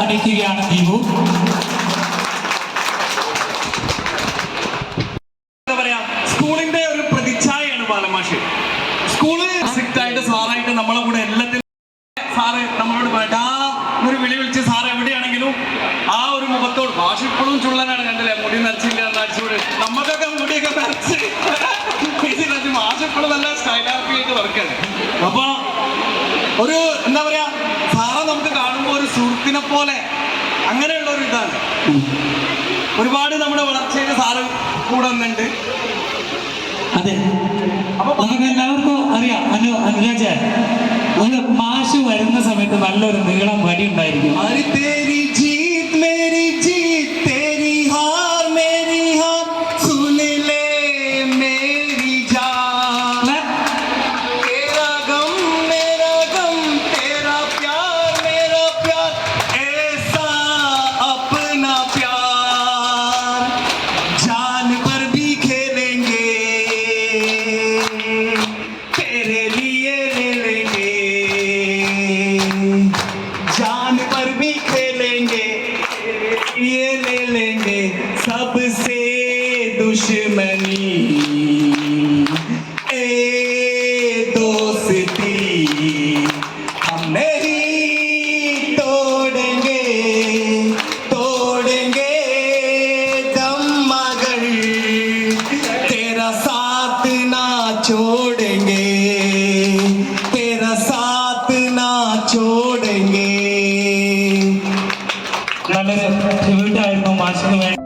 അറിയിക്കുകയാണ് ദീപു. എന്താ പറയാ സ്കൂളിന്റെ ഒരു പ്രതിച്ഛായയാണ് ബാലമാഷ് സ്കൂൾ ആയിട്ട് സാറായിട്ട് നമ്മളെ കൂടെ എല്ലാത്തിനും സാറ് നമ്മളോട് വേണ്ടാ ഒരു വിളി വിളിച്ച് എവിടെയാണെങ്കിലും ആ ഒരു മുഖത്തോട് ഭാഷ ഇപ്പോഴും ചുള്ളനാണ് കണ്ടില്ലേ മുടി നരച്ചില്ല നരച്ചൂട് നമുക്കൊക്കെ മുടിയൊക്കെ നരച്ച്. ഇത് നരച്ച്. ഭാഷ ഇപ്പോഴും നല്ല സ്റ്റൈലാക്കി ആയിട്ട് വർക്കാണ് അപ്പൊ ഒരു എന്താ പറയാ സാറെ നമുക്ക് കാണുമ്പോൾ ഒരു സുഹൃത്തിനെ പോലെ അങ്ങനെയുള്ള ഒരു ഇതാണ്. ഒരുപാട് നമ്മുടെ വളർച്ചയിൽ സാറ് കൂടെ വന്നിട്ടുണ്ട്. അതെ. നമുക്ക് എല്ലാവർക്കും അറിയാം. അനു അനുരാജ അത് മാഷ് വരുന്ന സമയത്ത് നല്ലൊരു നീളം വടി ഉണ്ടായിരിക്കും. सबसे दुश्मनी ए दोस्ती हम नहीं तोड़ेंगे तोड़ेंगे दम मगर तेरा साथ ना छोड़ेंगे तेरा साथ ना छोड़ेंगे നല്ലൊരു ട്രിബ്യൂട്ടായിരുന്നു മാഷിന് വേണ്ടി